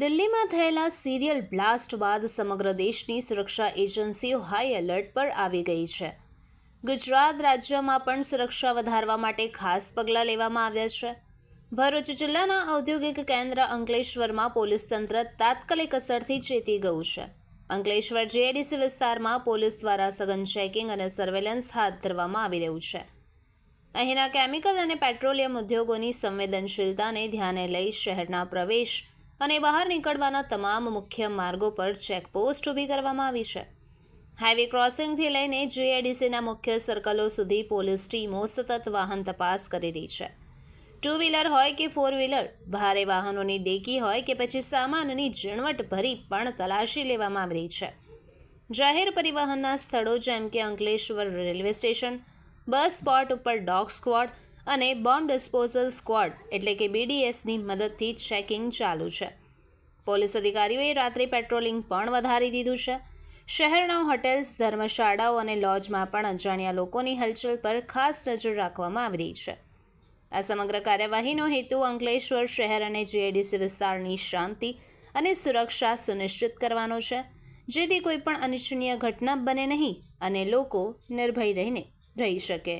દિલ્હીમાં થયેલા serial blast બાદ સમગ્ર દેશની સુરક્ષા એજન્સીઓ હાઈ એલર્ટ પર આવી ગઈ છે. ગુજરાત રાજ્યમાં પણ સુરક્ષા વધારવા માટે ખાસ પગલાં લેવામાં આવ્યા છે. ભરૂચ જિલ્લાના ઔદ્યોગિક કેન્દ્ર અંકલેશ્વરમાં પોલીસ તંત્ર તાત્કાલિક અસરથી ચેતી ગયું છે. અંકલેશ્વર જેએડીસી વિસ્તારમાં પોલીસ દ્વારા સઘન ચેકિંગ અને સર્વેલન્સ હાથ ધરવામાં આવી રહ્યું છે. અહીંના કેમિકલ અને પેટ્રોલિયમ ઉદ્યોગોની સંવેદનશીલતાને ધ્યાને લઈ શહેરના પ્રવેશ અને બહાર નીકળવાના તમામ મુખ્ય માર્ગો પર ચેકપોસ્ટ ઊભી કરવામાં આવી છે. હાઈવે ક્રોસિંગથી લઈને જીઆઈડીસીના મુખ્ય સર્કલો સુધી પોલીસ ટીમો સતત વાહન તપાસ કરી રહી છે. ટુ વ્હીલર હોય કે ફોર વ્હીલર ભારે વાહનોની ડેકી હોય કે પછી સામાનની ઝીણવટ ભરી પણ તલાશી લેવામાં આવી રહી છે. જાહેર પરિવહનના સ્થળો જેમ કે Ankleshwar railway station, bus spot ઉપર ડોગ સ્ક્વોડ અને બોમ્બ ડિસ્પોઝલ સ્ક્વોડ એટલે કે બીડીએસની મદદથી ચેકિંગ ચાલુ છે. પોલીસ અધિકારીઓએ રાત્રિ પેટ્રોલિંગ પણ વધારી દીધું છે. શહેરના હોટેલ્સ, ધર્મશાળાઓ અને લોજમાં પણ અજાણ્યા લોકોની હલચલ પર ખાસ નજર રાખવામાં આવી રહી છે. આ સમગ્ર કાર્યવાહીનો હેતુ અંકલેશ્વર શહેર અને જીઆઈડીસી વિસ્તારની શાંતિ અને સુરક્ષા સુનિશ્ચિત કરવાનો છે. જેથી કોઈ પણ અનિચ્છનીય ઘટના બને નહીં અને લોકો નિર્ભય રહીને રહી શકે.